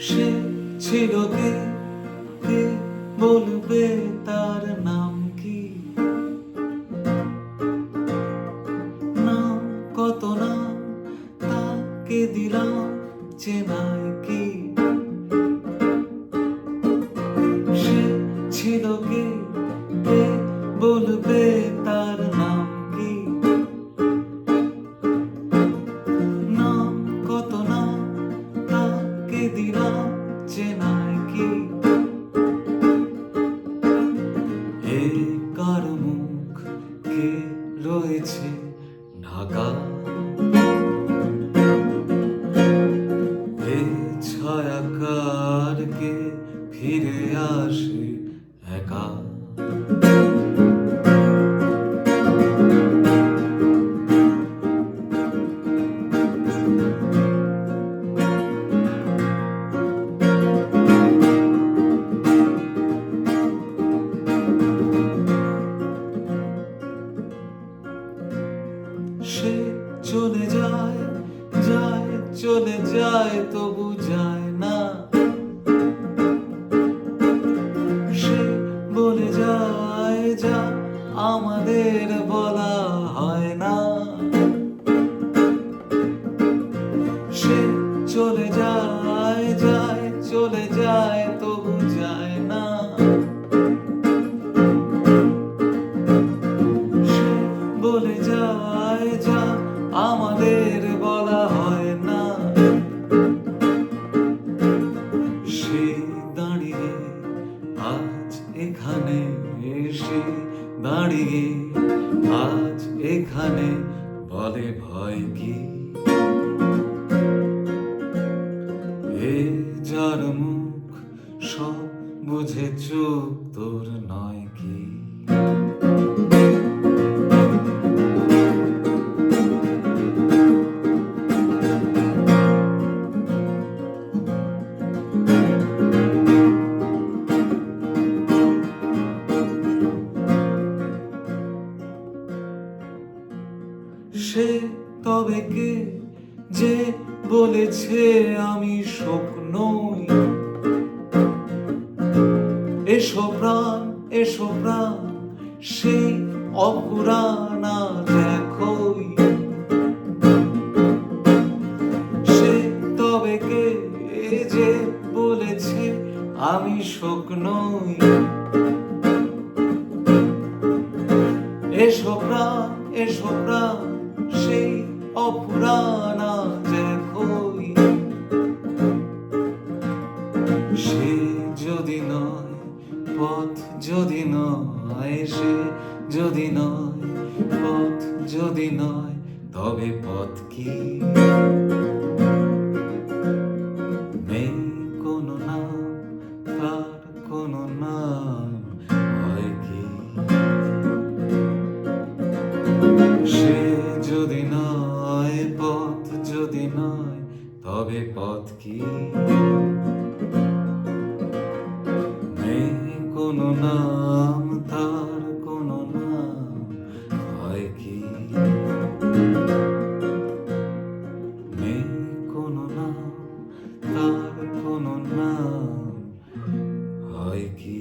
সে ছিল কে? কে বলবে তার নাম কি? নাম কত নাম তাকে দিলাম চেনায় কি? সে ছিল কে? কে বলবে ప్రతిదిన చెనా সে চলে যায় যায়, চলে যায়, তবু যায় না। সে বলে যায়, যা আমাদের বলা হয় না। সে চলে যায় যায়, চলে যায়, তবু যায় না। সে বলে যায় যা আমাদের বলা হয় না। সে দাঁড়িয়ে আজ এখানে এসে দাঁড়িয়ে, আজ এখানে বলে ভয় কি? এ যার মুখ সব বুঝে চোখ তোর নয়। সে তবে কে যে বলেছে আমি স্বপ্নই? এসো প্রাণ এসো প্রাণ, সেই অপুরানা দেখোই সে তবে কে যে বলেছে আমি স্বপ্নই? এসো প্রাণ এসো প্রাণ সেই অপুরানা দেখোই। সে যদি নয়, পথ যদি নয়, সে যদি নয়, পথ যদি নয়, তবে পথ কি? নেই কোনো নাম, তার কোনো নাম। পথ কি? নেই কোনো নাম, তার কোনো নাম, হয় কি? নেই কোনো নাম, তার কোনো নাম, হয় কি?